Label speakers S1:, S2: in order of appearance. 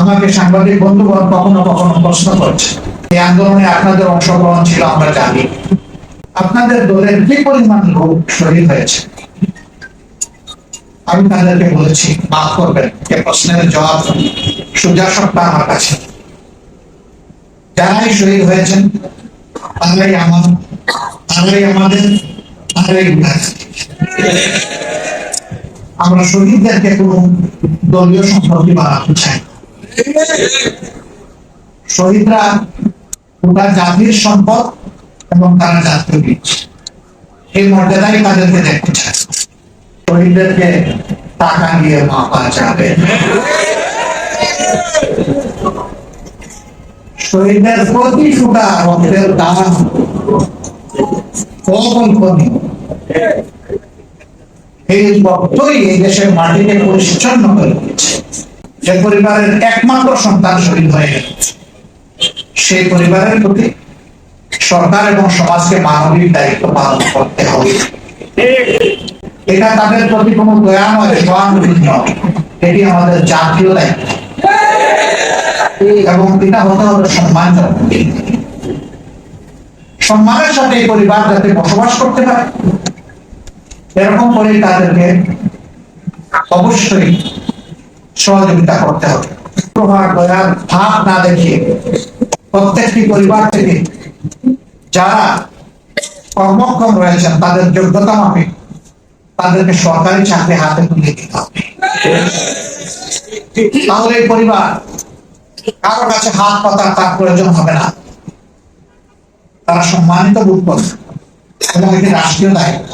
S1: আমাকে সাংবাদিক বন্ধুগণ কখনো কখনো প্রশ্ন করছে, এই আন্দোলনে আপনাদের অংশগ্রহণ ছিল, আমরা জানি। আপনাদের দলের কি পরিমাণ লোক শহীদ হয়েছে? আমি তাদেরকে বলেছি, মাফ করবেন, এ প্রশ্নের জবাব সোজা সপ্তাহ আমার কাছে যারাই শহীদ হয়েছেন, তারাই আমার, তারাই আমাদের, তারাই আমরা শহীদদেরকে কোনো দলীয় সম্পর্কে বাড়াতে চাই না। শহীদরা গোটা জাতির সম্পদ এবং তারা জাতীয় বীজ। এই মর্যাদাই তাদেরকে দেখতে শহীদদেরকে টাকা মাপা যাবে। না। শহীদদের প্রতি ফুটা রক্তের দাম এই রক্তই এই দেশের মাটিকে পরিচ্ছন্ন করে যে পরিবারের একমাত্র সন্তান শহীদ হয়ে গেল। সেই পরিবারের প্রতি সরকার এবং সমাজকে মানবিক দায়িত্ব পালন করতে হবে। এটা তাদের প্রতি কোনো দয়া নয় সহানুভূতি নয়। এটি আমাদের জাতীয় দায়িত্ব। এবং এটা হতে হবে সম্মানজনক। সম্মানের সাথে এই পরিবার যাতে বসবাস করতে পারে, এরকম করে তাদেরকে অবশ্যই সহযোগিতা করতে হবে। প্রভাব দয়ার ভাব না দেখিয়ে প্রত্যেকটি পরিবার থেকে যারা কর্মক্ষম রয়েছেন, তাদের যোগ্যতা মাপে তাদেরকে সরকারি চাকরি হাতে তুলে দিতে হবে। তাহলে পরিবার কারও কাছে হাত পাতার তার প্রয়োজন হবে না। তারা সম্মানিত বোধ করবে এবং রাষ্ট্রীয় দায়িত্ব।